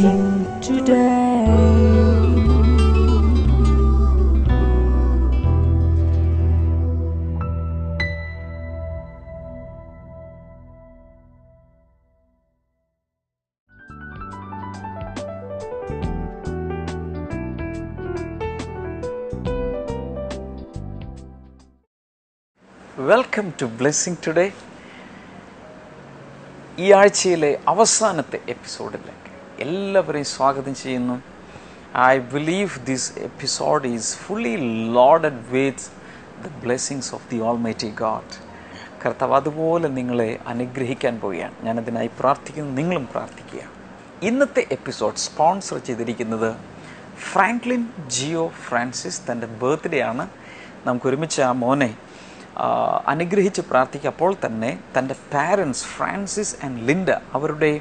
blessing today. Welcome to blessing today ഈ ആഴ്ചയിലെ അവസാനത്തെ എപ്പിസോഡിലേക്ക് എല്ലാവരെയും സ്വാഗതം ചെയ്യുന്നു. I believe this episode is fully loaded with the blessings of the almighty God കർത്താവ് അതുപോലെ നിങ്ങളെ അനുഗ്രഹിക്കാൻ പോവുകയാണ്. ഞാനതിനായി പ്രാർത്ഥിക്കുന്നു നിങ്ങളും പ്രാർത്ഥിക്കുക ഇന്നത്തെ എപ്പിസോഡ് സ്പോൺസർ ചെയ്തിരിക്കുന്നത് ഫ്രാങ്ക്ലിൻ ജിയോ ഫ്രാൻസിസ് തന്റെ ബർത്ത്ഡേ ആണ്. നമുക്ക് ഒരുമിച്ച് ആ മോനെ അനുഗ്രഹിച്ച് പ്രാർത്ഥിക്കുക. അപ്പോൾ തന്നെ തന്റെ പാരൻസ് ഫ്രാൻസിസ് ആൻഡ് ലിൻഡ അവരുടെ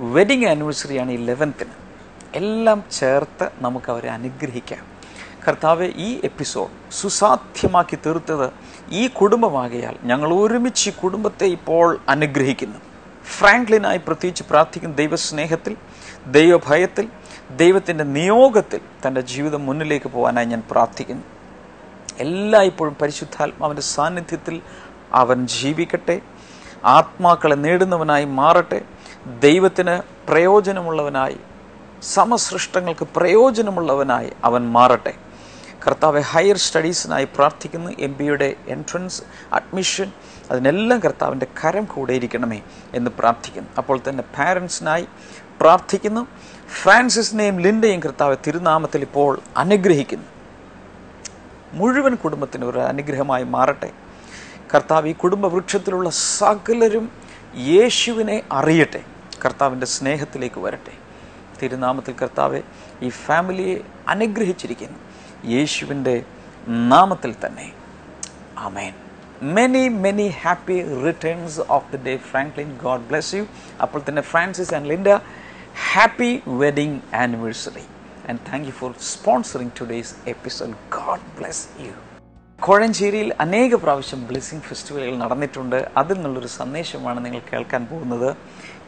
വെഡിങ് ആനിവേഴ്സറിയാണ് ഇലവൻത്തിന് എല്ലാം ചേർത്ത് നമുക്ക് അവരെ അനുഗ്രഹിക്കാം. കർത്താവ് ഈ എപ്പിസോഡ് സുസാധ്യമാക്കി തീർത്തത് ഈ കുടുംബമാകയാൽ ഞങ്ങൾ ഒരുമിച്ച് ഈ കുടുംബത്തെ ഇപ്പോൾ അനുഗ്രഹിക്കുന്നു. ഫ്രാങ്ക്ലിനായി പ്രത്യേകിച്ച് പ്രാർത്ഥിക്കുന്ന ദൈവസ്നേഹത്തിൽ ദൈവഭയത്തിൽ ദൈവത്തിന്റെ നിയോഗത്തിൽ തന്റെ ജീവിതം മുന്നിലേക്ക് പോകാനായി ഞാൻ പ്രാർത്ഥിക്കുന്നു. എല്ലായ്പ്പോഴും പരിശുദ്ധാത്മാവിന്റെ സാന്നിധ്യത്തിൽ അവൻ ജീവിക്കട്ടെ. ആത്മാക്കളെ നേടുന്നവനായി മാറട്ടെ. ദൈവത്തിന് പ്രയോജനമുള്ളവനായി സമസൃഷ്ടങ്ങൾക്ക് പ്രയോജനമുള്ളവനായി അവൻ മാറട്ടെ. കർത്താവ് ഹയർ സ്റ്റഡീസിനായി പ്രാർത്ഥിക്കുന്നു. എം ബിയുടെ എൻട്രൻസ് അഡ്മിഷൻ അതിനെല്ലാം കർത്താവിന്റെ കരം കൂടെ ഇരിക്കണമേ എന്ന് പ്രാർത്ഥിക്കുന്നു. അപ്പോൾ തന്നെ പാരൻസിനായി പ്രാർത്ഥിക്കുന്നു. ഫ്രാൻസിസിനെയും ലിൻഡയും കർത്താവ് തിരുനാമത്തിൽ ഇപ്പോൾ അനുഗ്രഹിക്കുന്നു. മുഴുവൻ കുടുംബത്തിന് ഒരു അനുഗ്രഹമായി മാറട്ടെ. കർത്താവ് ഈ കുടുംബവൃക്ഷത്തിലുള്ള സകലരും യേശുവിനെ അറിയട്ടെ. കർത്താവിന്റെ സ്നേഹത്തിലേക്ക് വരട്ടെ. തിരുനാമത്തിൽ കർത്താവ് ഈ ഫാമിലിയെ അനുഗ്രഹിച്ചിരിക്കുന്നു. യേശുവിന്റെ നാമത്തിൽ തന്നെ. ആമേൻ. Many many happy returns of the day Franklin God bless you അപ്പോൾ തന്നെ Francis and Linda happy wedding anniversary and thank you for sponsoring today's episode God bless you കോഴഞ്ചേരിയിൽ അനേക പ്രാവശ്യം ബ്ലെസ്സിങ് ഫെസ്റ്റിവലുകൾ നടന്നിട്ടുണ്ട്. അതിൽ നിന്നുള്ളൊരു സന്ദേശമാണ് നിങ്ങൾ കേൾക്കാൻ പോകുന്നത്.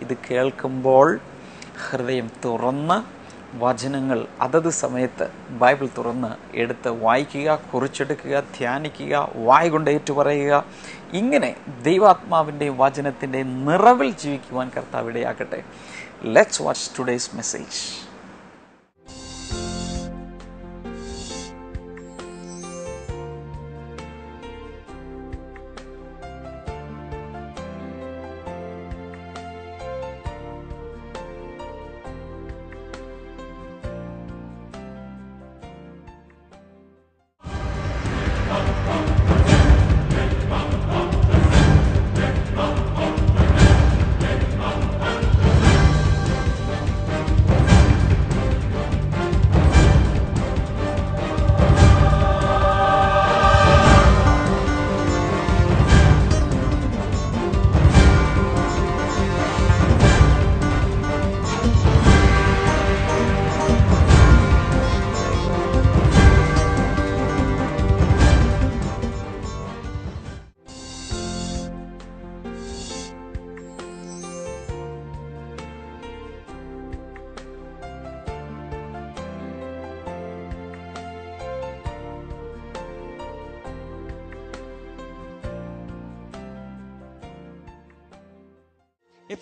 ഇത് കേൾക്കുമ്പോൾ ഹൃദയം തുറന്ന് വചനങ്ങൾ അതത് സമയത്ത് ബൈബിൾ തുറന്ന് എടുത്ത് വായിക്കുക കുറിച്ചെടുക്കുക ധ്യാനിക്കുക വായ കൊണ്ട് ഏറ്റുപറയുക ഇങ്ങനെ ദൈവാത്മാവിന്റെയും വചനത്തിന്റെയും നിറവിൽ ജീവിക്കുവാൻ കർത്താവ് ഇടയാക്കട്ടെ ലെറ്റ്സ് വാച്ച് ടുഡേയ്സ് മെസ്സേജ്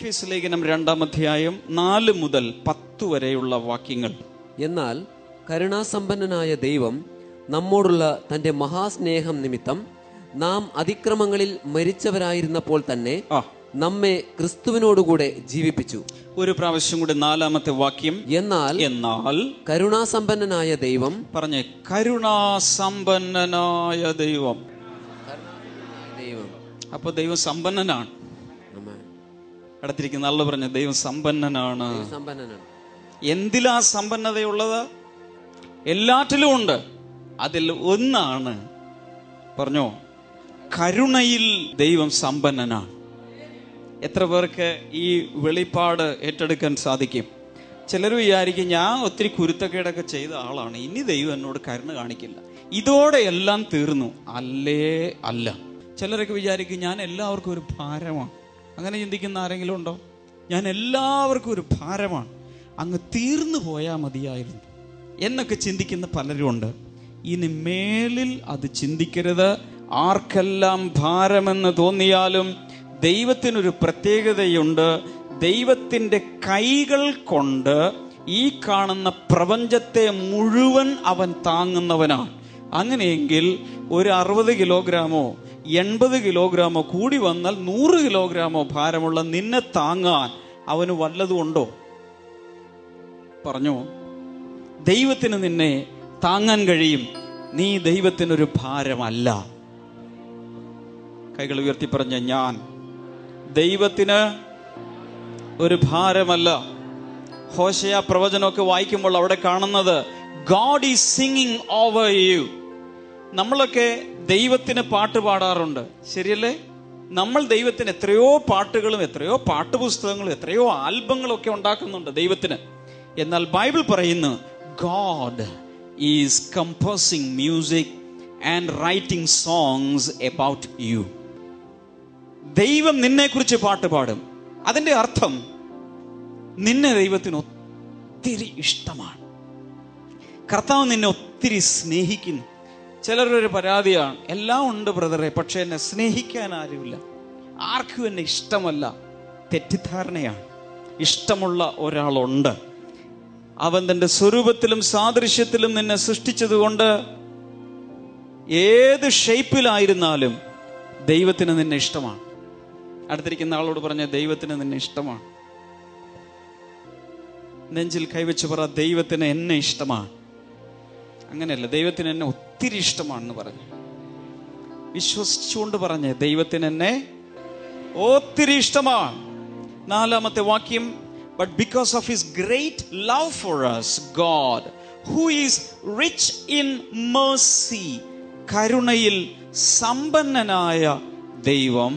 എസ് ലേഖനം രണ്ടാം അധ്യായം നാല് മുതൽ പത്ത് വരെയുള്ള വാക്യങ്ങൾ. എന്നാൽ കരുണാസമ്പന്നനായ ദൈവം നമ്മോടുള്ള തന്റെ മഹാസ്നേഹം നിമിത്തം നാം അതിക്രമങ്ങളിൽ മരിച്ചവരായിരുന്നപ്പോൾ തന്നെ നമ്മെ ക്രിസ്തുവിനോടുകൂടെ ജീവിപ്പിച്ചു. ഒരു പ്രാവശ്യം കൂടെ നാലാമത്തെ വാക്യം. എന്നാൽ എന്നാൽ കരുണാസമ്പന്നനായ ദൈവം പറഞ്ഞേ കരുണാസമ്പന്നനായ ദൈവം. ദൈവം. അപ്പൊ ദൈവം സമ്പന്നനാണ്. അടുത്തിരിക്കുന്ന ആൾ പറഞ്ഞ ദൈവം സമ്പന്നനാണ്. സമ്പന്നനാണ്. എന്തിലാ സമ്പന്നതയുള്ളത്? എല്ലാറ്റിലും ഉണ്ട്. അതിൽ ഒന്നാണ്. പറഞ്ഞോ? കരുണയിൽ ദൈവം സമ്പന്നനാണ്. എത്ര പേർക്ക് ഈ വെളിപ്പാട് ഏറ്റെടുക്കാൻ സാധിക്കും? ചിലർ വിചാരിക്കും ഞാൻ ഒത്തിരി കുരുത്തക്കേടൊക്കെ ചെയ്ത ആളാണ്. ഇനി ദൈവം എന്നോട് കരുണ കാണിക്കില്ല. ഇതോടെ എല്ലാം തീർന്നു. അല്ലേ അല്ല. ചിലരൊക്കെ വിചാരിക്കും ഞാൻ എല്ലാവർക്കും ഒരു ഭാരമാണ്. അങ്ങനെ ചിന്തിക്കുന്ന ആരെങ്കിലും ഉണ്ടോ? ഞാൻ എല്ലാവർക്കും ഒരു ഭാരമാണ്. അങ്ങ് തീർന്നു പോയാൽ മതിയായിരുന്നു. എന്നൊക്കെ ചിന്തിക്കുന്ന പലരുമുണ്ട് ഇനി മേലിൽ അത് ചിന്തിക്കരുത്. ആർക്കെല്ലാം ഭാരമെന്ന് തോന്നിയാലും ദൈവത്തിനൊരു പ്രത്യേകതയുണ്ട്. ദൈവത്തിന്റെ കൈകൾ കൊണ്ട് ഈ കാണുന്ന പ്രപഞ്ചത്തെ മുഴുവൻ അവൻ താങ്ങുന്നവനാണ്. അങ്ങനെയെങ്കിൽ ഒരു അറുപത് കിലോഗ്രാമോ എൺപത് കിലോഗ്രാമോ കൂടി വന്നാൽ നൂറ് കിലോഗ്രാമോ ഭാരമുള്ള നിന്നെ താങ്ങാൻ അവന് വല്ലതും ഉണ്ടോ? പറഞ്ഞു ദൈവത്തിന് നിന്നെ താങ്ങാൻ കഴിയും. നീ ദൈവത്തിനൊരു ഭാരമല്ല. കൈകൾ ഉയർത്തി പറഞ്ഞ ഞാൻ ദൈവത്തിന് ഒരു ഭാരമല്ല. ഹോശയ പ്രവചനമൊക്കെ വായിക്കുമ്പോൾ അവിടെ കാണുന്നത് God is singing over you നമ്മളൊക്കെ ദൈവത്തിന് പാട്ട് പാടാറുണ്ട്. ശരിയല്ലേ? നമ്മൾ ദൈവത്തിന് എത്രയോ പാട്ടുകളും എത്രയോ പാട്ടുപുസ്തകങ്ങളും എത്രയോ ആൽബങ്ങളും ഒക്കെ ഉണ്ടാക്കുന്നുണ്ട് ദൈവത്തിന്. എന്നാൽ ബൈബിൾ പറയുന്നു God is composing music and writing songs about you ദൈവം നിന്നെക്കുറിച്ച് പാട്ട് പാടും. അതിന്റെ അർത്ഥം നിന്നെ ദൈവത്തിന് ഒത്തിരി ഇഷ്ടമാണ്. കർത്താവ് നിന്നെ ഒത്തിരി സ്നേഹിക്കുന്നു. ചിലരുടെ ഒരു പരാതിയാണ് എല്ലാം ഉണ്ട് ബ്രദറെ പക്ഷെ എന്നെ സ്നേഹിക്കാൻ ആരുമില്ല. ആർക്കും എന്നെ ഇഷ്ടമല്ല. തെറ്റിദ്ധാരണയാണ്. ഇഷ്ടമുള്ള ഒരാളുണ്ട്. അവൻ തന്റെ സ്വരൂപത്തിലും സാദൃശ്യത്തിലും നിന്നെ സൃഷ്ടിച്ചതുകൊണ്ട് ഏത് ഷേപ്പിലായിരുന്നാലും ദൈവത്തിന് നിന്നെ ഇഷ്ടമാണ്. അടുത്തിരിക്കുന്ന ആളോട് പറഞ്ഞ ദൈവത്തിന് നിന്നെ ഇഷ്ടമാണ്. നെഞ്ചിൽ കൈവച്ച് പറ ദൈവത്തിന് എന്നെ ഇഷ്ടമാണ്. അങ്ങനെയല്ല ദൈവത്തിന് എന്നെ ഒത്തിരി ഇഷ്ടമാണെന്ന് പറഞ്ഞു. വിശ്വസിച്ചുകൊണ്ട് പറഞ്ഞ് ദൈവത്തിന് എന്നെ ഒത്തിരി ഇഷ്ടമാണ്. നാലാമത്തെ വാക്യം but because of his great love for us God who is rich in mercy കരുണയിൽ സമ്പന്നനായ ദൈവം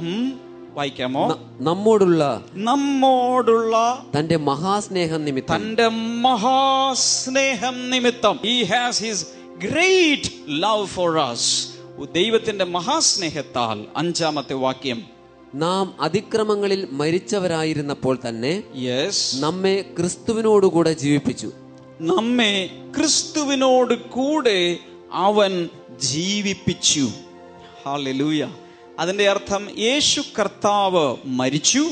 വായിക്കാമോ? നമ്മോടുള്ള നമ്മോടുള്ള തന്റെ മഹാസ്നേഹം നിമിത്തം. തന്റെ മഹാസ്നേഹം നിമിത്തം. He has his great love for us ദൈവത്തിന്റെ മഹാസ്നേഹത്താൽ അഞ്ചാമത്തെ വാക്യം. നാം അതിക്രമങ്ങളിൽ മരിച്ചവരായിരുന്നപ്പോൾ തന്നെ നമ്മെ ക്രിസ്തുവിനോടുകൂടെ ജീവിപ്പിച്ചു. നമ്മെ ക്രിസ്തുവിനോട് കൂടെ അവൻ ജീവിപ്പിച്ചു. ഹാലലൂയ അതിന്റെ അർത്ഥം യേശു കർത്താവ് മരിച്ചു.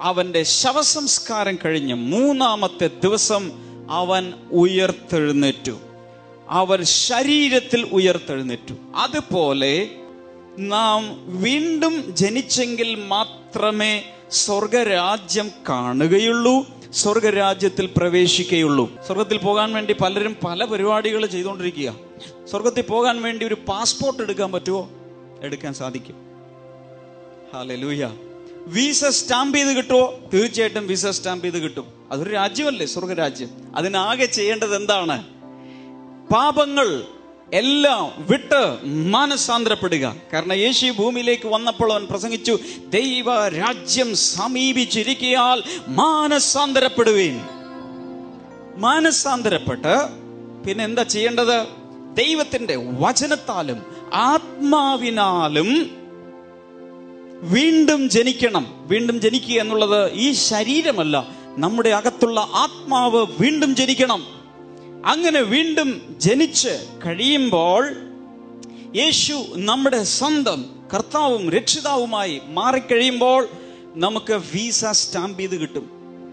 അവന്റെ ശവസംസ്കാരം കഴിഞ്ഞ് മൂന്നാമത്തെ ദിവസം അവൻ ഉയർത്തെഴുന്നേറ്റു. അവൻ ശരീരത്തിൽ ഉയർത്തെഴുന്നേറ്റു. അതുപോലെ നാം വീണ്ടും ജനിച്ചെങ്കിൽ മാത്രമേ സ്വർഗരാജ്യം കാണുകയുള്ളൂ സ്വർഗരാജ്യത്തിൽ പ്രവേശിക്കുകയുള്ളൂ. സ്വർഗത്തിൽ പോകാൻ വേണ്ടി പലരും പല പരിപാടികൾ ചെയ്തുകൊണ്ടിരിക്കുക. സ്വർഗത്തിൽ പോകാൻ വേണ്ടി ഒരു പാസ്പോർട്ട് എടുക്കാൻ പറ്റുമോ? എടുക്കാൻ സാധിക്കും. ഹാലലൂയ വിസ സ്റ്റാമ്പ് ചെയ്ത് കിട്ടുമോ തീർച്ചയായിട്ടും വിസ സ്റ്റാമ്പ് ചെയ്ത് കിട്ടും. അതൊരു രാജ്യമല്ലേ? സ്വർഗരാജ്യം. അതിനാകെ ചെയ്യേണ്ടത് എന്താണ്? പാപങ്ങൾ എല്ലാം വിട്ട് മാനസാന്തരപ്പെടുക. കാരണം യേശു ഭൂമിയിലേക്ക് വന്നപ്പോൾ അവൻ പ്രസംഗിച്ചു ദൈവ രാജ്യം സമീപിച്ചിരിക്കയാൽ മാനസാന്തരപ്പെടുവീൻ. മാനസാന്തരപ്പെട്ട് പിന്നെ എന്താ ചെയ്യേണ്ടത്? ദൈവത്തിന്റെ വചനത്താലും ആത്മാവിനാലും വീണ്ടും ജനിക്കണം. വീണ്ടും ജനിക്കുക എന്നുള്ളത് ഈ ശരീരമല്ല. നമ്മുടെ അകത്തുള്ള ആത്മാവ് വീണ്ടും ജനിക്കണം. അങ്ങനെ വീണ്ടും ജനിച്ച് കഴിയുമ്പോൾ യേശു നമ്മുടെ സ്വന്തം കർത്താവും രക്ഷിതാവുമായി മാറിക്കഴിയുമ്പോൾ നമുക്ക് വിസ സ്റ്റാമ്പ് ചെയ്ത് കിട്ടും.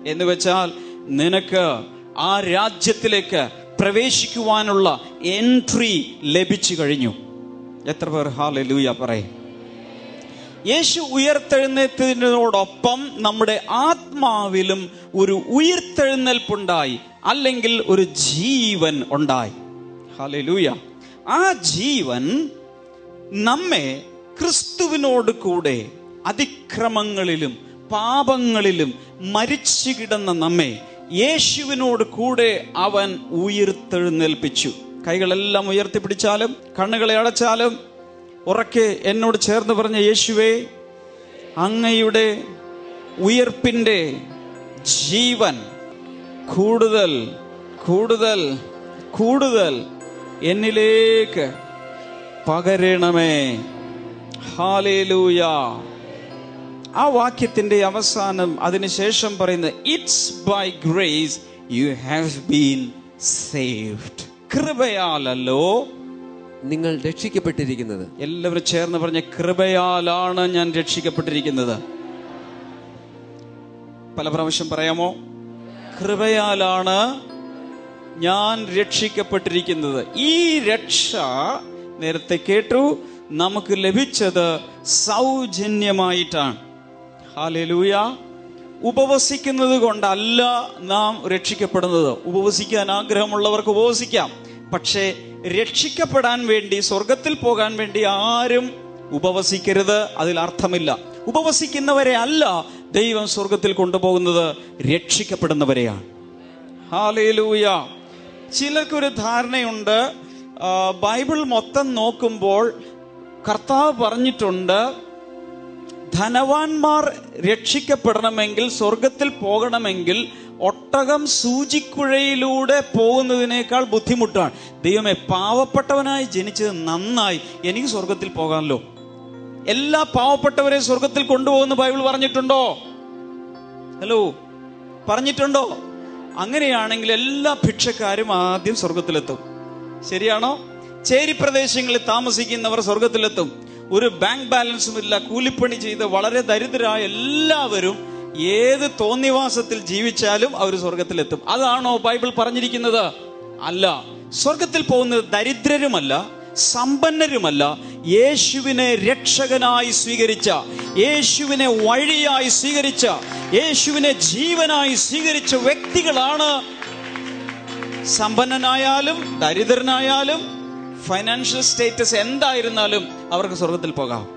എന്ന് വെച്ചാൽ നിനക്ക് ആ രാജ്യത്തിലേക്ക് പ്രവേശിക്കുവാനുള്ള എൻട്രി ലഭിച്ചു കഴിഞ്ഞു. എത്ര പേർ? ഹാലലൂയ പറയും. യേശു ഉയർത്തെഴുന്നേറ്റതിനോടൊപ്പം നമ്മുടെ ആത്മാവിലും ഒരു ഉയർത്തെഴുന്നേൽപ്പുണ്ടായി. അല്ലെങ്കിൽ ഒരു ജീവൻ ഉണ്ടായി. ഹല്ലേലൂയ. ആ ജീവൻ നമ്മെ ക്രിസ്തുവിനോട് കൂടെ അതിക്രമങ്ങളിലും പാപങ്ങളിലും മരിച്ചു കിടന്ന നമ്മെ യേശുവിനോട് കൂടെ അവൻ ഉയർത്തെഴുന്നേൽപ്പിച്ചു. കൈകളെല്ലാം ഉയർത്തിപ്പിടിച്ചാലും കണ്ണുകളെ അടച്ചാലും ഉറക്കെ എന്നോട് ചേർന്ന് പറഞ്ഞ യേശുവേ അങ്ങയുടെ ഉയർപ്പിന്റെ ജീവൻ കൂടുതൽ കൂടുതൽ കൂടുതൽ എന്നിലേക്ക് പകരണമേ. ഹാലേലൂയ. ആ വാക്യത്തിന്റെ അവസാനം അതിനുശേഷം പറയുന്നത് it's by grace you have been saved കൃപയാലല്ലോ. നിങ്ങൾ രക്ഷിക്കപ്പെട്ടിരിക്കുന്നത്. എല്ലാവരും ചേർന്ന് പറഞ്ഞ കൃപയാലാണ് ഞാൻ രക്ഷിക്കപ്പെട്ടിരിക്കുന്നത്. പല പ്രാവശ്യം പറയാമോ? കൃപയാലാണ് ഞാൻ രക്ഷിക്കപ്പെട്ടിരിക്കുന്നത്. ഈ രക്ഷ നേരത്തെ കേട്ടു നമുക്ക് ലഭിച്ചത് സൗജന്യമായിട്ടാണ്. ഹാലലൂയ. ഉപവസിക്കുന്നത് കൊണ്ടല്ല നാം രക്ഷിക്കപ്പെടുന്നത്. ഉപവസിക്കാൻ ആഗ്രഹമുള്ളവർക്ക് ഉപവസിക്കാം. പക്ഷേ രക്ഷിക്കപ്പെടാൻ വേണ്ടി സ്വർഗത്തിൽ പോകാൻ വേണ്ടി ആരും ഉപവസിക്കരുത്. അതിൽ അർത്ഥമില്ല. ഉപവസിക്കുന്നവരെ അല്ല ദൈവം സ്വർഗത്തിൽ കൊണ്ടുപോകുന്നത്. രക്ഷിക്കപ്പെടുന്നവരെയാണ്. ഹാലേലൂയ. ചിലർക്കൊരു ധാരണയുണ്ട്. ബൈബിൾ മൊത്തം നോക്കുമ്പോൾ കർത്താവ് പറഞ്ഞിട്ടുണ്ട് ധനവാന്മാർ രക്ഷിക്കപ്പെടണമെങ്കിൽ സ്വർഗത്തിൽ പോകണമെങ്കിൽ ഒട്ടകം സൂചിക്കുഴയിലൂടെ പോകുന്നതിനേക്കാൾ ബുദ്ധിമുട്ടാണ്. ദൈവമേ പാവപ്പെട്ടവനായി ജനിച്ചത് നന്നായി. എനിക്ക് സ്വർഗത്തിൽ പോകാമല്ലോ. എല്ലാ പാവപ്പെട്ടവരെയും സ്വർഗത്തിൽ കൊണ്ടുപോകുന്ന ബൈബിൾ പറഞ്ഞിട്ടുണ്ടോ? ഹലോ പറഞ്ഞിട്ടുണ്ടോ? അങ്ങനെയാണെങ്കിൽ എല്ലാ ഭിക്ഷക്കാരും ആദ്യം സ്വർഗത്തിലെത്തും. ശരിയാണോ? ചേരി പ്രദേശങ്ങളിൽ താമസിക്കുന്നവർ സ്വർഗത്തിലെത്തും. ഒരു ബാങ്ക് ബാലൻസും ഇല്ല കൂലിപ്പണി ചെയ്ത് വളരെ ദരിദ്രരായ എല്ലാവരും ഏത് തോന്നിവാസത്തിൽ ജീവിച്ചാലും അവർ സ്വർഗത്തിലെത്തും അതാണോ ബൈബിൾ പറഞ്ഞിരിക്കുന്നത്? അല്ല. സ്വർഗത്തിൽ പോകുന്നത് ദരിദ്രരുമല്ല സമ്പന്നരുമല്ല. യേശുവിനെ രക്ഷകനായി സ്വീകരിച്ച യേശുവിനെ വഴിയായി സ്വീകരിച്ച യേശുവിനെ ജീവനായി സ്വീകരിച്ച വ്യക്തികളാണ് സമ്പന്നനായാലും ദരിദ്രനായാലും ഫൈനാൻഷ്യൽ സ്റ്റേറ്റസ് എന്തായിരുന്നാലും അവർക്ക് സ്വർഗത്തിൽ പോകാം.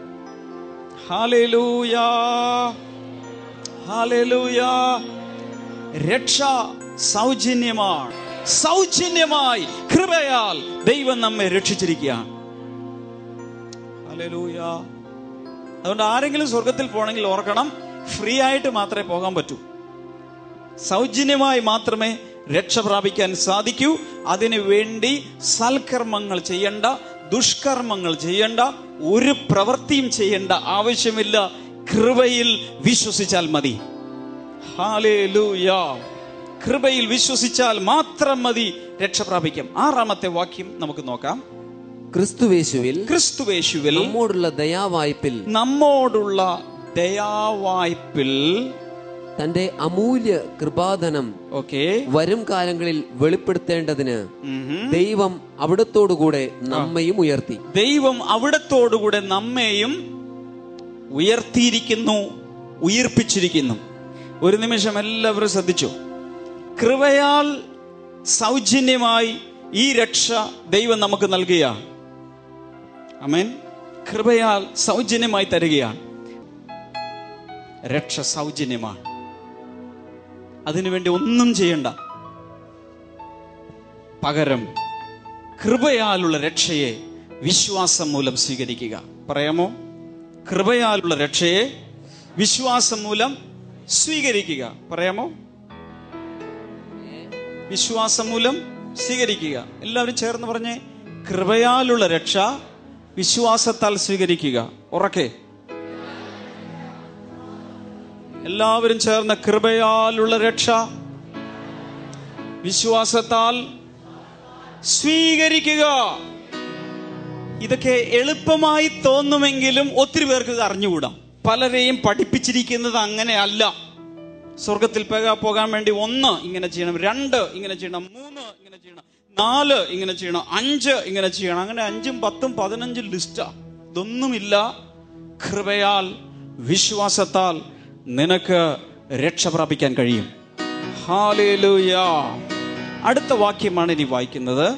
രക്ഷ സൗജന്യമാണ്. സൗജന്യമായി കൃപയാൽ ദൈവം നമ്മെ രക്ഷിച്ചിരിക്കുകയാണ്. അതുകൊണ്ട് ആരെങ്കിലും സ്വർഗത്തിൽ പോകണമെങ്കിൽ ഓർക്കണം ഫ്രീ ആയിട്ട് മാത്രമേ പോകാൻ പറ്റൂ. സൗജന്യമായി മാത്രമേ രക്ഷ പ്രാപിക്കാൻ സാധിക്കൂ. അതിനു വേണ്ടി സൽക്കർമ്മങ്ങൾ ചെയ്യണ്ട ദുഷ്കർമ്മങ്ങൾ ചെയ്യണ്ട ഒരു പ്രവൃത്തിയും ചെയ്യേണ്ട ആവശ്യമില്ല. കൃപയിൽ വിശ്വസിച്ചാൽ മതി. കൃപയിൽ വിശ്വസിച്ചാൽ മാത്രം മതി രക്ഷ പ്രാപിക്കാം. ആറാമത്തെ വാക്യം നമുക്ക് നോക്കാം. ക്രിസ്തുവേശുവിൽ ക്രിസ്തുവേശുവിൽ നമ്മോടുള്ള ദയാവായ്പിൽ നമ്മോടുള്ള ദയാവായ്പിൽ തന്റെ അമൂല്യ കൃപാധനം ഓക്കെ വരും കാലങ്ങളിൽ വെളിപ്പെടുത്തേണ്ടതിന് ദൈവം അവിടത്തോടുകൂടെ നമ്മയും ഉയർത്തി. ദൈവം അവിടത്തോടുകൂടെ നമ്മയും ഉയർത്തിയിരിക്കുന്നു ഉയർപ്പിച്ചിരിക്കുന്നു. ഒരു നിമിഷം എല്ലാവരും ശ്രദ്ധിച്ചു. കൃപയാൽ സൗജന്യമായി ഈ രക്ഷ ദൈവം നമുക്ക് നൽകുകയാണ് അമേൻ കൃപയാൽ സൗജന്യമായി തരികയാണ്. രക്ഷ സൗജന്യമാണ്. അതിനുവേണ്ടി ഒന്നും ചെയ്യണ്ട. പകരം കൃപയാലുള്ള രക്ഷയെ വിശ്വാസം മൂലം സ്വീകരിക്കുക. പറയാമോ? കൃപയാലുള്ള രക്ഷയെ വിശ്വാസം മൂലം സ്വീകരിക്കുക. പറയാമോ? വിശ്വാസം മൂലം സ്വീകരിക്കുക. എല്ലാവരും ചേർന്ന് പറഞ്ഞേ കൃപയാലുള്ള രക്ഷ വിശ്വാസത്താൽ സ്വീകരിക്കുക. ഉറക്കെ. എല്ലാവരും ചേർന്ന കൃപയാലുള്ള രക്ഷ വിശ്വാസത്താൽ സ്വീകരിക്കുക. ഇതൊക്കെ എളുപ്പമായി തോന്നുമെങ്കിലും ഒത്തിരി പേർക്ക് അറിഞ്ഞുകൂടാ. പലരെയും പഠിപ്പിച്ചിരിക്കുന്നത് അങ്ങനെയല്ല. സ്വർഗത്തിൽ പോകാ പോകാൻ വേണ്ടി ഒന്ന് ഇങ്ങനെ ചെയ്യണം രണ്ട് ഇങ്ങനെ ചെയ്യണം മൂന്ന് ഇങ്ങനെ ചെയ്യണം നാല് ഇങ്ങനെ ചെയ്യണം അഞ്ച് ഇങ്ങനെ ചെയ്യണം. അങ്ങനെ അഞ്ചും പത്തും പതിനഞ്ചും ലിസ്റ്റാ. ഇതൊന്നുമില്ല. കൃപയാൽ വിശ്വാസത്താൽ നിനക്ക് രക്ഷ പ്രാപിക്കാൻ കഴിയും. അടുത്ത വാക്യമാണ് ഇനി വായിക്കുന്നത്.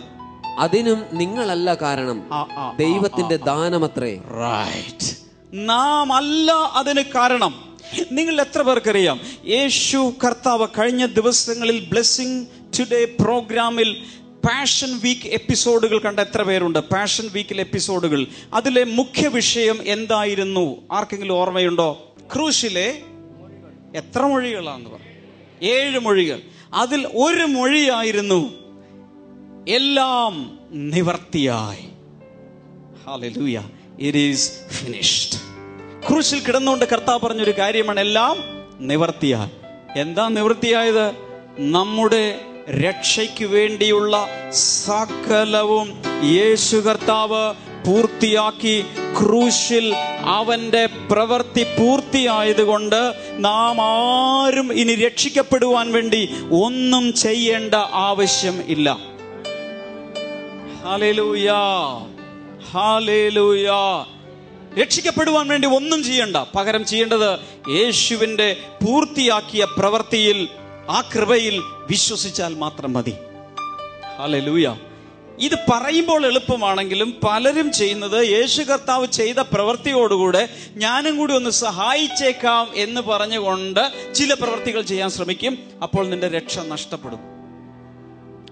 അതിനും നിങ്ങളല്ല കാരണം. ദൈവത്തിന്റെ ദാനമത്രേ. റൈറ്റ് നാം അല്ല അതിന് കാരണം. നിങ്ങൾ എത്ര പേർക്കറിയാം? യേശു കർത്താവ് കഴിഞ്ഞ ദിവസങ്ങളിൽ ബ്ലെസ്സിങ് ടുഡേ പ്രോഗ്രാമിൽ പാഷൻ വീക്ക് എപ്പിസോഡുകൾ കണ്ട എത്ര പേരുണ്ട്? പാഷൻ വീക്കിലെ എപ്പിസോഡുകൾ. അതിലെ മുഖ്യ വിഷയം എന്തായിരുന്നു? ആർക്കെങ്കിലും ഓർമ്മയുണ്ടോ? ക്രൂശിലെ എത്ര മൊഴികളാന്ന് പറഞ്ഞു ഏഴ് മൊഴികൾ. അതിൽ ഒരു മൊഴിയായിരുന്നു എല്ലാം നിവർത്തിയായി. Hallelujah. It is finished. ക്രൂശിൽ കിടന്നുകൊണ്ട് കർത്താവ് പറഞ്ഞൊരു കാര്യമാണ് എല്ലാം നിവർത്തിയാ എന്താ നിവൃത്തിയായത് നമ്മുടെ രക്ഷയ്ക്ക് വേണ്ടിയുള്ള സകലവും യേശു കർത്താവ് പൂർത്തിയാക്കി ക്രൂശിൽ അവന്റെ പ്രവൃത്തി പൂർത്തിയായതുകൊണ്ട് നാം ആരും ഇനി രക്ഷിക്കപ്പെടുവാൻ വേണ്ടി ഒന്നും ചെയ്യേണ്ട ആവശ്യം ഇല്ല. രക്ഷിക്കപ്പെടുവാൻ വേണ്ടി ഒന്നും ചെയ്യണ്ട. പകരം ചെയ്യേണ്ടത് യേശുവിന്റെ പൂർത്തിയാക്കിയ പ്രവൃത്തിയിൽ ആ കൃപയിൽ വിശ്വസിച്ചാൽ മാത്രം മതി. ഹാലേലൂയ. ഇത് പറയുമ്പോൾ എളുപ്പമാണെങ്കിലും പലരും ചെയ്യുന്നത് യേശു കർത്താവ് ചെയ്ത പ്രവൃത്തിയോടുകൂടെ ഞാനും കൂടി ഒന്ന് സഹായിച്ചേക്കാം എന്ന് പറഞ്ഞുകൊണ്ട് ചില പ്രവൃത്തികൾ ചെയ്യാൻ ശ്രമിക്കും. അപ്പോൾ നിന്റെ രക്ഷ നഷ്ടപ്പെടും.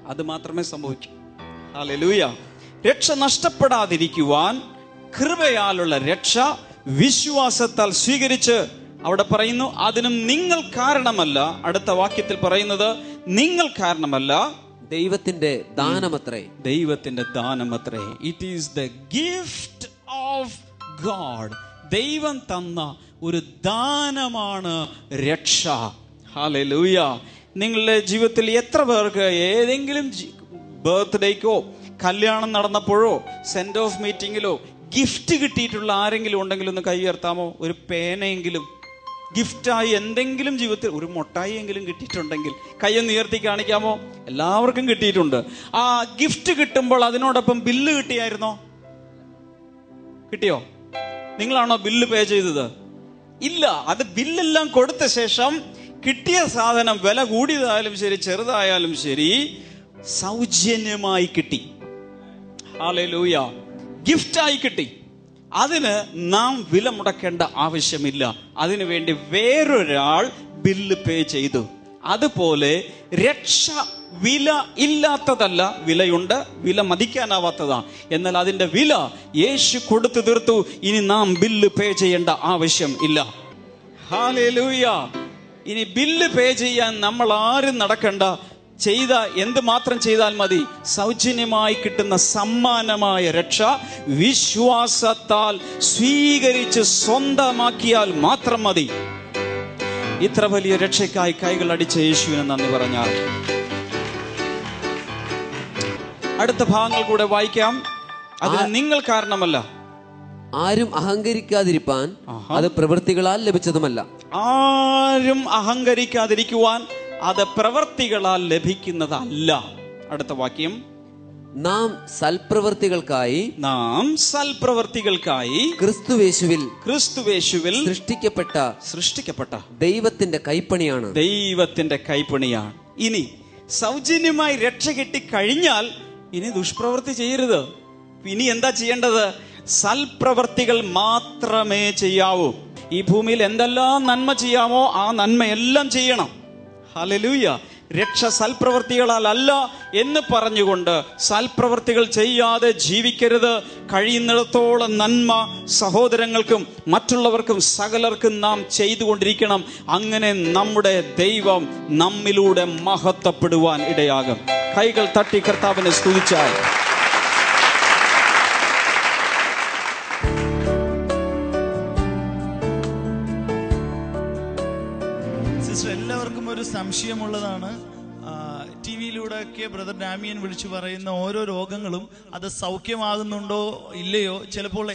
അത് മാത്രമേ സംഭവിക്കൂ. ഹല്ലേലൂയ. രക്ഷ നഷ്ടപ്പെടാതിരിക്കുവാൻ കൃപയാലുള്ള രക്ഷ വിശ്വാസത്താൽ സ്വീകരിച്ച് അവിടെ പറയുന്നു അതിനും നിങ്ങൾ കാരണമല്ല. അടുത്ത വാക്യത്തിൽ പറയുന്നത് നിങ്ങൾ കാരണമല്ല ദൈവത്തിന്റെ ദാനമത്രേ. ദൈവത്തിന്റെ ദാനമത്രേ. It is the gift of God ദൈവം തന്ന ഒരു ദാനമാണ് രക്ഷ. ഹാലൂയ നിങ്ങളുടെ ജീവിതത്തിൽ എത്ര പേർക്ക് ഏതെങ്കിലും ബർത്ത്ഡേക്കോ കല്യാണം നടന്നപ്പോഴോ സെന്റ് ഓഫ് മീറ്റിങ്ങിലോ ഗിഫ്റ്റ് കിട്ടിയിട്ടുള്ള ആരെങ്കിലും ഉണ്ടെങ്കിൽ ഒന്ന് കൈ ഉയർത്താമോ? ഒരു പേനയെങ്കിലും ഗിഫ്റ്റായി എന്തെങ്കിലും ജീവിതത്തിൽ ഒരു മുട്ടായി എങ്കിലും കിട്ടിയിട്ടുണ്ടെങ്കിൽ കൈയൊന്ന് ഉയർത്തി കാണിക്കാമോ? എല്ലാവർക്കും കിട്ടിയിട്ടുണ്ട്. ആ ഗിഫ്റ്റ് കിട്ടുമ്പോൾ അതിനോടൊപ്പം ബില്ല് കിട്ടിയായിരുന്നോ? കിട്ടിയോ? നിങ്ങളാണോ ബില്ല് പേ ചെയ്തത്? ഇല്ല അത് ബില്ലെല്ലാം കൊടുത്ത ശേഷം കിട്ടിയ സാധനം വില കൂടിയതായാലും ശരി ചെറുതായാലും ശരി സൗജന്യമായി കിട്ടി. ഗിഫ്റ്റായി കിട്ടി. അതിന് നാം വില മുടക്കേണ്ട ആവശ്യമില്ല. അതിനു വേണ്ടി വേറൊരാൾ ബില്ല് പേ ചെയ്തു. അതുപോലെ രക്ഷ വില ഇല്ലാത്തതല്ല വിലയുണ്ട് വില മതിക്കാനാവാത്തതാ. എന്നാൽ അതിന്റെ വില യേശു കൊടുത്തു തീർത്തു ഇനി നാം ബില്ല് പേ ചെയ്യേണ്ട ആവശ്യം ഇല്ല. ഹാലൂയ ഇനി ബില്ല് പേ ചെയ്യാൻ നമ്മൾ ആരും നടക്കണ്ട. ചെയ്ത എന്ത് മാത്രം ചെയ്താൽ മതി? സൗജന്യമായി കിട്ടുന്ന സമ്മാനമായ രക്ഷ വിശ്വാസത്താൽ സ്വീകരിച്ച് സ്വന്തമാക്കിയാൽ മാത്രം മതി. ഇത്ര വലിയ രക്ഷയ്ക്കായി കൈകൾ അടിച്ച യേശുവിനെ നന്ദി പറഞ്ഞാൽ. അടുത്ത ഭാഗങ്ങൾ കൂടെ വായിക്കാം. അതിന് നിങ്ങൾ കാരണമല്ല. ആരും അഹങ്കരിക്കാതിരിപ്പാൻ അത് പ്രവൃത്തികളാൽ ലഭിച്ചതുമല്ല. ആരും അഹങ്കരിക്കാതിരിക്കുവാൻ അത് പ്രവർത്തികളാൽ ലഭിക്കുന്നതല്ല. അടുത്ത വാക്യം. നാം സൽപ്രവർത്തികൾക്കായി നാം സൽപ്രവർത്തികൾക്കായി ക്രിസ്തുവേശുവിൽ ക്രിസ്തുവേശുവിൽ സൃഷ്ടിക്കപ്പെട്ട സൃഷ്ടിക്കപ്പെട്ട ദൈവത്തിന്റെ കൈപ്പണിയാണ്. ദൈവത്തിന്റെ കൈപ്പണിയാണ്. ഇനി സൗജന്യമായി രക്ഷ കിട്ടി കഴിഞ്ഞാൽ ഇനി ദുഷ്പ്രവൃത്തി ചെയ്യരുത്. ഇനി എന്താ ചെയ്യേണ്ടത്? സൽപ്രവർത്തികൾ മാത്രമേ ചെയ്യാവൂ. ഈ ഭൂമിയിൽ എന്തെല്ലാം നന്മ ചെയ്യാമോ ആ നന്മയെല്ലാം ചെയ്യണം. ഹലലൂയ രക്ഷ സൽപ്രവർത്തികളാൽ അല്ല എന്ന് പറഞ്ഞുകൊണ്ട് സൽപ്രവൃത്തികൾ ചെയ്യാതെ ജീവിക്കരുത്. കഴിയുന്നിടത്തോളം നന്മ സഹോദരങ്ങൾക്കും മറ്റുള്ളവർക്കും സകലർക്കും നാം ചെയ്തുകൊണ്ടിരിക്കണം. അങ്ങനെ നമ്മുടെ ദൈവം നമ്മിലൂടെ മഹത്വപ്പെടുവാൻ ഇടയാകും. കൈകൾ തട്ടി കർത്താവിനെ സ്തുതിച്ചാൽ. സംശയമുള്ളതാണ്. ടി വിയിലൂടെയൊക്കെ ബ്രദർ ഡാമിയൻ വിളിച്ചു പറയുന്ന ഓരോ രോഗങ്ങളും അത് സൗഖ്യമാകുന്നുണ്ടോ ഇല്ലയോ? ചിലപ്പോൾ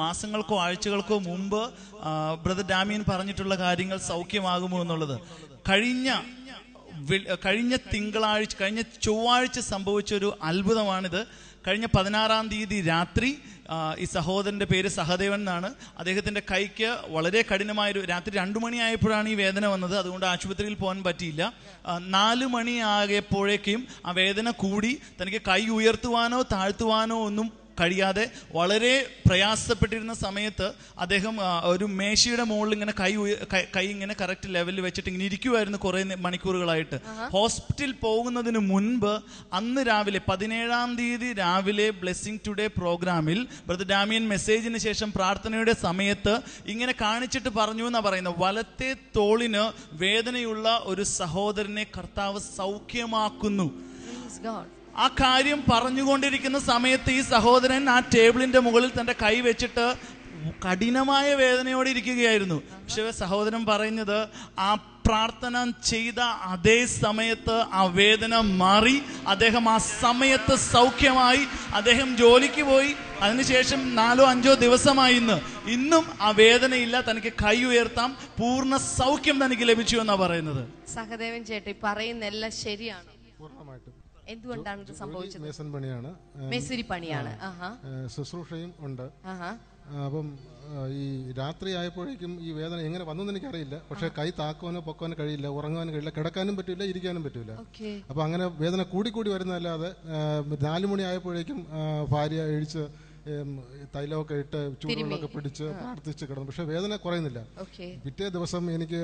മാസങ്ങൾക്കോ ആഴ്ചകൾക്കോ മുമ്പ് ബ്രദർ ഡാമിയൻ പറഞ്ഞിട്ടുള്ള കാര്യങ്ങൾ സൗഖ്യമാകുമോ എന്നുള്ളത്. കഴിഞ്ഞ കഴിഞ്ഞ തിങ്കളാഴ്ച കഴിഞ്ഞ ചൊവ്വാഴ്ച സംഭവിച്ച ഒരു അത്ഭുതമാണിത്. കഴിഞ്ഞ പതിനാറാം തീയതി രാത്രി ഈ സഹോദരന്റെ പേര് സഹദേവൻ എന്നാണ്. അദ്ദേഹത്തിന്റെ കൈക്ക് വളരെ കഠിനമായൊരു രാത്രി രണ്ടു മണിയായപ്പോഴാണ് ഈ വേദന വന്നത്. അതുകൊണ്ട് ആശുപത്രിയിൽ പോകാൻ പറ്റിയില്ല. നാല് മണി ആയപ്പോഴേക്കും ആ വേദന കൂടി തനിക്ക് കൈ ഉയർത്തുവാനോ താഴ്ത്തുവാനോ ഒന്നും കഴിയാതെ വളരെ പ്രയാസപ്പെട്ടിരുന്ന സമയത്ത് അദ്ദേഹം ഒരു മേശയുടെ മുകളിൽ ഇങ്ങനെ കൈ കൈ- ഇങ്ങനെ കറക്റ്റ് ലെവലിൽ വെച്ചിട്ട് ഇങ്ങനെ ഇരിക്കുമായിരുന്നു കുറേ മണിക്കൂറുകളായിട്ട്. ഹോസ്പിറ്റലിൽ പോകുന്നതിന് മുൻപ് അന്ന് രാവിലെ പതിനേഴാം തീയതി രാവിലെ ബ്ലെസ്സിങ് ടുഡേ പ്രോഗ്രാമിൽ ബ്രദർ ഡാമിയൻ മെസ്സേജിന് ശേഷം പ്രാർത്ഥനയുടെ സമയത്ത് ഇങ്ങനെ കാണിച്ചിട്ട് പറഞ്ഞു എന്നാ പറയുന്നത്. വലത്തെ തോളിന് വേദനയുള്ള ഒരു സഹോദരനെ കർത്താവ് സൗഖ്യമാക്കുന്നു. God. ആ കാര്യം പറഞ്ഞുകൊണ്ടിരിക്കുന്ന സമയത്ത് ഈ സഹോദരൻ ആ ടേബിളിന്റെ മുകളിൽ തന്റെ കൈ വെച്ചിട്ട് കഠിനമായ വേദനയോടെ ഇരിക്കുകയായിരുന്നു. പക്ഷെ സഹോദരൻ പറയുന്നത് ആ പ്രാർത്ഥന ചെയ്ത അതേ സമയത്ത് ആ വേദന മാറി അദ്ദേഹം ആ സമയത്ത് സൗഖ്യമായി അദ്ദേഹം ജോലിക്ക് പോയി അതിനുശേഷം നാലോ അഞ്ചോ ദിവസമായി ഇന്ന്. ഇന്നും ആ വേദനയില്ല തനിക്ക് കൈ ഉയർത്താം പൂർണ സൗഖ്യം തനിക്ക് ലഭിച്ചു എന്നാണ് പറയുന്നത്. സഹദേവൻ ചേട്ടി പറയുന്നെല്ലാം ശരിയാണ്. എന്തുകൊണ്ടാണ് ഇത് സംഭവിച്ചത്? മേസൺ പണിയാണ്. മേസ്തിരി പണിയാണ്. ശുശ്രൂഷയും ഉണ്ട്. അപ്പം ഈ രാത്രി ആയപ്പോഴേക്കും ഈ വേദന എങ്ങനെ വന്നെന്ന് എനിക്കറിയില്ല. പക്ഷെ കൈ താക്കുവാനോ പൊക്കുവാനോ കഴിയില്ല ഉറങ്ങാനും കഴിയില്ല കിടക്കാനും പറ്റില്ല ഇരിക്കാനും പറ്റില്ല. അപ്പൊ അങ്ങനെ വേദന കൂടി കൂടി വരുന്നതല്ലാതെ ആ, മണി ആയപ്പോഴേക്കും ഭാര്യ എഴിച്ച് തൈലമൊക്കെ ഇട്ട് ചൂടുകളൊക്കെ പിടിച്ച് പ്രാർത്ഥിച്ച് കിടന്നു. പക്ഷെ വേദന കുറയുന്നില്ല. പിറ്റേ ദിവസം എനിക്ക്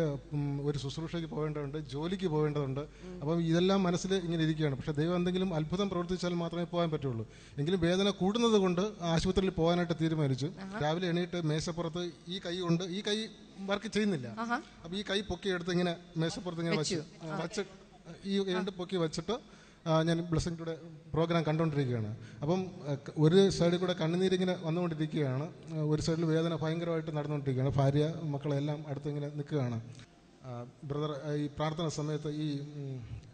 ഒരു ശുശ്രൂഷയ്ക്ക് പോകേണ്ടതുണ്ട് ജോലിക്ക് പോകേണ്ടതുണ്ട്. അപ്പം ഇതെല്ലാം മനസ്സിൽ ഇങ്ങനെ ഇരിക്കുകയാണ്. പക്ഷെ ദൈവം എന്തെങ്കിലും അത്ഭുതം പ്രവർത്തിച്ചാൽ മാത്രമേ പോകാൻ പറ്റുള്ളൂ. എങ്കിലും വേദന കൂടുന്നത് കൊണ്ട് ആശുപത്രിയിൽ പോകാനായിട്ട് തീരുമാനിച്ചു. രാവിലെ എണീറ്റ് മേശപ്പുറത്ത് ഈ കൈ കൊണ്ട് ഈ കൈ വർക്ക് ചെയ്യുന്നില്ല. അപ്പൊ ഈ കൈ പൊക്കി എടുത്ത് ഇങ്ങനെ മേശപ്പുറത്ത് ഇങ്ങനെ വെച്ച്. വച്ച് ഈ രണ്ട് പൊക്കി വെച്ചിട്ട് ഞാൻ ബ്ലസ്സിംഗ് ടുഡേ പ്രോഗ്രാം കണ്ടുകൊണ്ടിരിക്കുകയാണ്. അപ്പം ഒരു സൈഡിൽ കൂടെ കണ്ണുനീരിങ്ങനെ വന്നുകൊണ്ടിരിക്കുകയാണ്. ഒരു സൈഡിൽ വേദന ഭയങ്കരമായിട്ട് നടന്നുകൊണ്ടിരിക്കുകയാണ്. ഭാര്യ മക്കളെല്ലാം അടുത്ത് ഇങ്ങനെ നിൽക്കുകയാണ് ബ്രദർ ഈ പ്രാർത്ഥന സമയത്ത് ഈ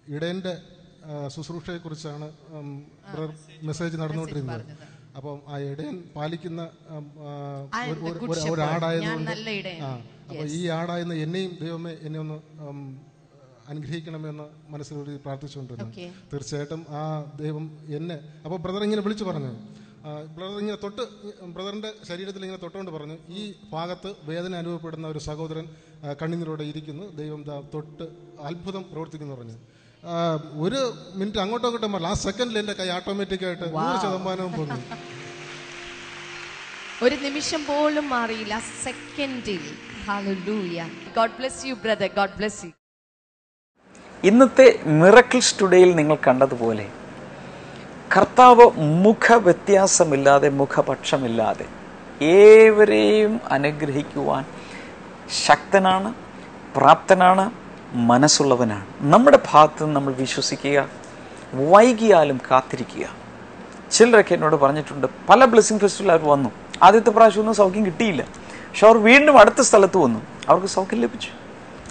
ഇടേന്റെ ശുശ്രൂഷയെക്കുറിച്ചാണ് ബ്രദർ മെസ്സേജ് നടന്നുകൊണ്ടിരുന്നത്. അപ്പം ആ ഇടയൻ പാലിക്കുന്ന ഉം, ആ, ഒരു- ഒരു- ഒരു- ഒരു ആടായതുകൊണ്ട് നല്ല ഇടയൻ. ആ അപ്പൊ ഈ ആടായെന്ന് എന്നെയും ദൈവമേ എന്നെ ഒന്ന് അനുഗ്രഹിക്കണമെന്ന് മനസ്സിലൂടെ പ്രാർത്ഥിച്ചുകൊണ്ടിരുന്നു. തീർച്ചയായിട്ടും ആ ദൈവം എന്നെ അപ്പോൾ ബ്രദർ ഇങ്ങനെ വിളിച്ചു പറഞ്ഞു. ബ്രദർ ഇങ്ങനെ തൊട്ട് ബ്രദറിന്റെ ശരീരത്തിൽ ഇങ്ങനെ തൊട്ടുകൊണ്ട് പറഞ്ഞു ഈ ഭാഗത്ത് വേദന അനുഭവപ്പെടുന്ന ഒരു സഹോദരൻ കണ്ണിനിലൂടെ ഇരിക്കുന്നു. ദൈവം തൊട്ട് അത്ഭുതം പ്രവർത്തിക്കുന്നു പറഞ്ഞു. ഒരു മിനിറ്റ് അങ്ങോട്ടോ ഇങ്ങോട്ടോ മാറില്ല ആ സെക്കൻഡിൽ എന്റെ കൈ ഓട്ടോമാറ്റിക്കായിട്ട് നൂറ് ശതമാനവും പൊങ്ങി ഒരു നിമിഷം പോലും മാറിയില്ല സെക്കൻഡിൽ God bless you brother God bless you ഇന്നത്തെ മിറക്കിൾസ് ടുഡേയിൽ നിങ്ങൾ കണ്ടതുപോലെ കർത്താവ് മുഖവ്യത്യാസമില്ലാതെ മുഖപക്ഷമില്ലാതെ ഏവരെയും അനുഗ്രഹിക്കുവാൻ ശക്തനാണ് പ്രാപ്തനാണ് മനസ്സുള്ളവനാണ്. നമ്മുടെ ഭാഗത്ത് നിന്ന് നമ്മൾ വിശ്വസിക്കുക വൈകിയാലും കാത്തിരിക്കുക. ചിലരൊക്കെ എന്നോട് പറഞ്ഞിട്ടുണ്ട് പല ബ്ലെസ്സിങ് ഫെസ്റ്റിവൽ അവർ വന്നു. ആദ്യത്തെ പ്രാവശ്യം ഒന്നും സൗഖ്യം കിട്ടിയില്ല. പക്ഷെ അവർ വീണ്ടും അടുത്ത സ്ഥലത്ത് വന്നു. അവർക്ക് സൗഖ്യം ലഭിച്ചു.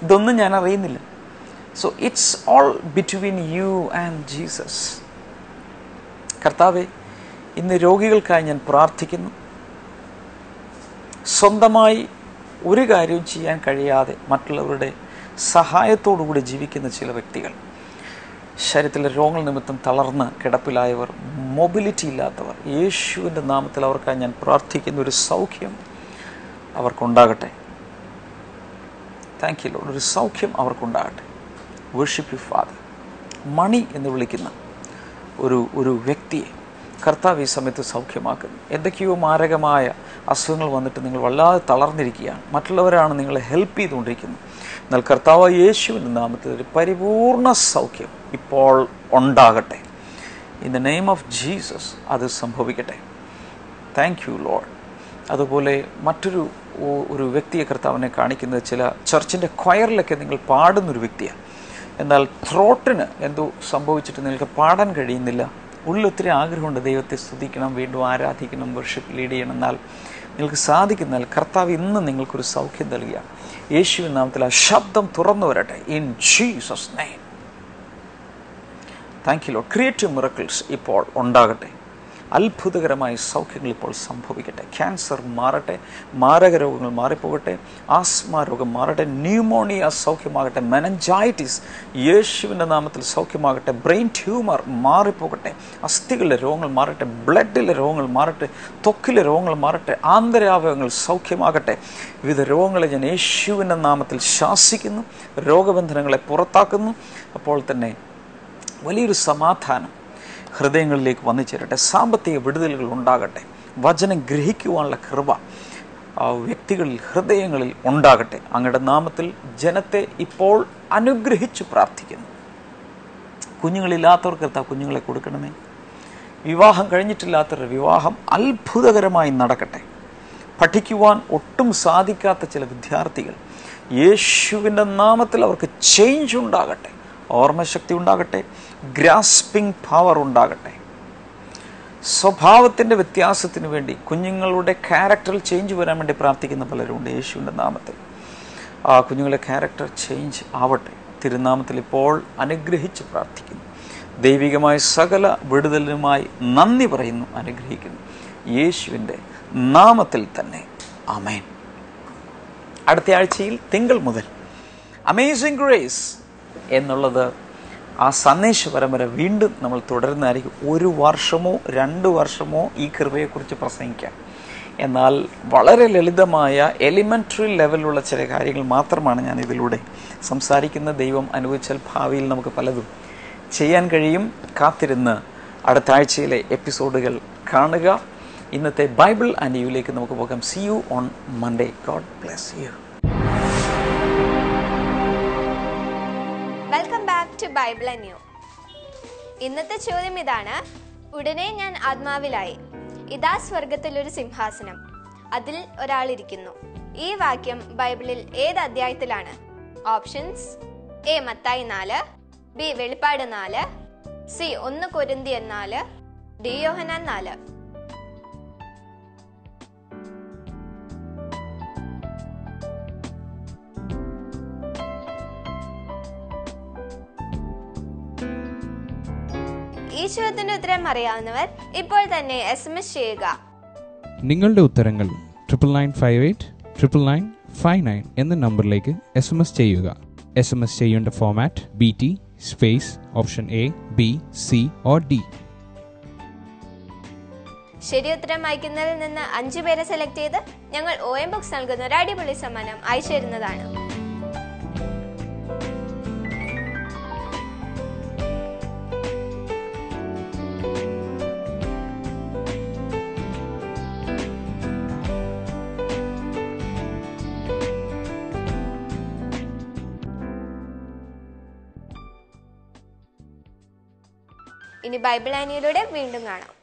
ഇതൊന്നും ഞാൻ അറിയുന്നില്ല. So it's all between you and Jesus കർത്താവെ ഇന്ന് രോഗികൾക്കായി ഞാൻ പ്രാർത്ഥിക്കുന്നു. സ്വന്തമായി ഒരു കാര്യവും ചെയ്യാൻ കഴിയാതെ മറ്റുള്ളവരുടെ സഹായത്തോടുകൂടി ജീവിക്കുന്ന ചില വ്യക്തികൾ. ശരീരത്തിലെ രോഗങ്ങൾ നിമിത്തം തളർന്ന് കിടപ്പിലായവർ മൊബിലിറ്റി ഇല്ലാത്തവർ യേശുവിന്റെ നാമത്തിൽ അവർക്കായി ഞാൻ പ്രാർത്ഥിക്കുന്ന ഒരു സൗഖ്യം അവർക്കുണ്ടാകട്ടെ. താങ്ക് യു ലോഡ് ഒരു സൗഖ്യം അവർക്കുണ്ടാകട്ടെ. വർഷിപ്പ് യു ഫാദർ മണി എന്ന് വിളിക്കുന്ന ഒരു ഒരു വ്യക്തിയെ കർത്താവ് ഈ സമയത്ത് സൗഖ്യമാക്കുന്നു. എന്തൊക്കെയോ മാരകമായ അസുഖങ്ങൾ വന്നിട്ട് നിങ്ങൾ വല്ലാതെ തളർന്നിരിക്കുകയാണ്. മറ്റുള്ളവരാണ് നിങ്ങളെ ഹെൽപ്പ് ചെയ്തുകൊണ്ടിരിക്കുന്നത്. എന്നാൽ കർത്താവ് യേശുവിന്റെ നാമത്തിൽ ഒരു പരിപൂർണ സൗഖ്യം ഇപ്പോൾ ഉണ്ടാകട്ടെ. In the name of Jesus അത് സംഭവിക്കട്ടെ. താങ്ക് യു ലോഡ് അതുപോലെ മറ്റൊരു ഒരു വ്യക്തിയെ കർത്താവിനെ കാണിക്കുന്നത് ചില ചർച്ചിന്റെ ക്വയറിലൊക്കെ നിങ്ങൾ പാടുന്നൊരു വ്യക്തിയാണ്. എന്നാൽ ത്രോട്ടിന് എന്തോ സംഭവിച്ചിട്ട് നിങ്ങൾക്ക് പാടാൻ കഴിയുന്നില്ല. ഉള്ളൊത്തിരി ആഗ്രഹമുണ്ട് ദൈവത്തെ സ്തുതിക്കണം വീണ്ടും ആരാധിക്കണം വർഷിപ്പ് ലീഡ് ചെയ്യണം എന്നാൽ നിങ്ങൾക്ക് സാധിക്കുന്നാൽ കർത്താവ് ഇന്ന് നിങ്ങൾക്കൊരു സൗഖ്യം നൽകുക യേശുവിൻ നാമത്തിൽ ആ ശബ്ദം തുറന്നു വരട്ടെ. In Jesus name thank you lord creative miracles ഇപ്പോൾ ഉണ്ടാകട്ടെ. അത്ഭുതകരമായ സൗഖ്യങ്ങൾ ഇപ്പോൾ സംഭവിക്കട്ടെ. ക്യാൻസർ മാറട്ടെ മാരക രോഗങ്ങൾ മാറിപ്പോകട്ടെ ആസ്മ രോഗം മാറട്ടെ ന്യൂമോണിയ സൗഖ്യമാകട്ടെ മെനഞ്ചൈറ്റിസ് യേശുവിന്റെ നാമത്തിൽ സൗഖ്യമാകട്ടെ ബ്രെയിൻ ട്യൂമർ മാറിപ്പോകട്ടെ അസ്ഥികളിലെ രോഗങ്ങൾ മാറട്ടെ ബ്ലഡിലെ രോഗങ്ങൾ മാറട്ടെ ത്വക്കിലെ രോഗങ്ങൾ മാറട്ടെ ആന്തരാവയവങ്ങൾ സൗഖ്യമാകട്ടെ. വിവിധ രോഗങ്ങളെ ഞാൻ യേശുവിന്റെ നാമത്തിൽ ശാസിക്കുന്നു രോഗബന്ധനങ്ങളെ പുറത്താക്കുന്നു. അപ്പോൾ തന്നെ വലിയൊരു സമാധാനം ഹൃദയങ്ങളിലേക്ക് വന്നു ചേരട്ടെ സാമ്പത്തിക വിടുതലുകൾ ഉണ്ടാകട്ടെ. വചനം ഗ്രഹിക്കുവാനുള്ള കൃപ വ്യക്തികളിൽ ഹൃദയങ്ങളിൽ ഉണ്ടാകട്ടെ. അങ്ങയുടെ നാമത്തിൽ ജനത്തെ ഇപ്പോൾ അനുഗ്രഹിച്ചു പ്രാർത്ഥിക്കുന്നു. കുഞ്ഞുങ്ങളില്ലാത്തവർക്ക് എത്താ കുഞ്ഞുങ്ങളെ കൊടുക്കണമേ. വിവാഹം കഴിഞ്ഞിട്ടില്ലാത്തവർ വിവാഹം അത്ഭുതകരമായി നടക്കട്ടെ. പഠിക്കുവാൻ ഒട്ടും സാധിക്കാത്ത ചില വിദ്യാർത്ഥികൾ യേശുവിന്റെ നാമത്തിൽ അവർക്ക് ചേഞ്ച് ഉണ്ടാകട്ടെ. ഓർമ്മശക്തി ഉണ്ടാകട്ടെ. ഗ്രാസ്പിംഗ് പവർ ഉണ്ടാകട്ടെ. സ്വഭാവത്തിന്റെ വ്യത്യാസത്തിന് വേണ്ടി കുഞ്ഞുങ്ങളുടെ ക്യാരക്ടറിൽ ചേഞ്ച് വരാൻ വേണ്ടി പ്രാർത്ഥിക്കുന്ന പലരുണ്ട് യേശുവിന്റെ നാമത്തിൽ. ആ കുഞ്ഞുങ്ങളുടെ ക്യാരക്ടർ ചേഞ്ച് ആവട്ടെ. തിരുനാമത്തിൽ ഇപ്പോൾ അനുഗ്രഹിച്ച് പ്രാർത്ഥിക്കുന്നു. ദൈവികമായ സകല വിടുതലിനുമായി നന്ദി പറയുന്നു അനുഗ്രഹിക്കുന്നു. യേശുവിന്റെ നാമത്തിൽ തന്നെ. അമേൻ അടുത്ത ആഴ്ചയിൽ തിങ്കൾ മുതൽ അമേസിംഗ് ഗ്രേസ് എന്നുള്ളത് ആ സന്ദേശ പരമ്പര വീണ്ടും നമ്മൾ തുടരുന്നതായിരിക്കും. ഒരു വർഷമോ രണ്ട് വർഷമോ ഈ കൃപയെക്കുറിച്ച് പ്രസംഗിക്കാം. എന്നാൽ വളരെ ലളിതമായ എലിമെന്ററി ലെവലിലുള്ള ചില കാര്യങ്ങൾ മാത്രമാണ് ഞാൻ ഇതിലൂടെ സംസാരിക്കുന്ന ദൈവം അനുഭവിച്ചാൽ ഭാവിയിൽ നമുക്ക് പലതും ചെയ്യാൻ കഴിയും. കാത്തിരുന്ന് അടുത്ത ആഴ്ചയിലെ എപ്പിസോഡുകൾ കാണുക. ഇന്നത്തെ ബൈബിൾ ആൻഡ് നമുക്ക് പോകാം. See you on Monday God bless you to Bible and new ഇന്നത്തെ ചോദ്യം ഇതാണ് ഉടനെ ഞാൻ ആത്മാവിലായി. ഇതാ സ്വർഗത്തിൽ ഒരു സിംഹാസനം. അതിൽ ഒരാളിരിക്കുന്നു. ഈ വാക്യം ബൈബിളിൽ ഏത് അധ്യായത്തിലാണ്? ഓപ്ഷൻസ് എ മത്തായി നാല് ബി വെളിപ്പാട് നാല് സി ഒന്ന് കൊരിന്തിയൻ നാല് ഡി യോഹനാൻ നാല്. ചോദ്യത്തിന്റെ ഉത്തരം അറിയാവുന്നവർ ഇപ്പോൾ തന്നെ എസ് എം എസ് ചെയ്യുക. നിങ്ങളുടെ ഉത്തരങ്ങൾ triple nine five eight triple nine five nine എന്ന നമ്പറിലേക്ക് എസ് എം എസ് ചെയ്യുക. എസ് എം എസ് ചെയ്യേണ്ട format B T space option A B C or D ശരി ഉത്തരം അയക്കുന്നതിൽ നിന്ന് അഞ്ചു പേരെ സെലക്ട് ചെയ്ത് ഞങ്ങൾ ഒ എം ബുക്സ് നൽകുന്ന ഒരു അടിപൊളി സമ്മാനം അയച്ചു തരുന്നതാണ് ബൈബിൾ ആനിയിലൂടെ വീണ്ടും കാണാം.